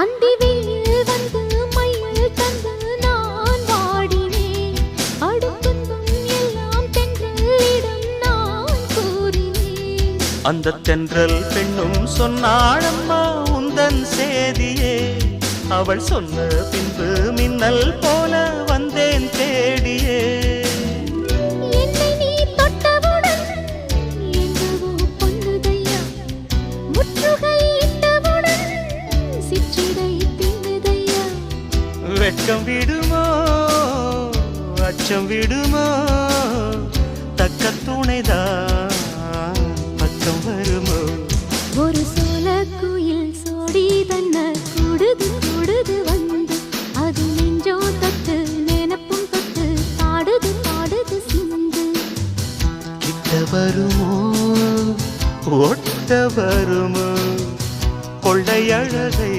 அந்தி வெயில் வந்து மயில் தந்து நான் வாடினேன். அடுத்துன்பம் எல்லாம் தென்றலிடம் நான் கூறினேன். அந்த தென்றல் பெண்ணும் சொன்னாளம்மா உந்தன் சேதியே. அவள் சொன்ன பின்பு மின்னல் போல வெட்கம் விடுமோ? அச்சம் விடுமோ? தக்க துணைதான் பக்கம் வருமோ? ஒரு சோல குயில் சோடி தன்ன கூடுது கூடுது வந்து அது நெஞ்சோ தொட்டு நினப்பும் தொட்டு பாடுது பாடுது சிந்து. கிட்ட வருமோ? ஒட்ட வருமோ? கொள்ளை அழகை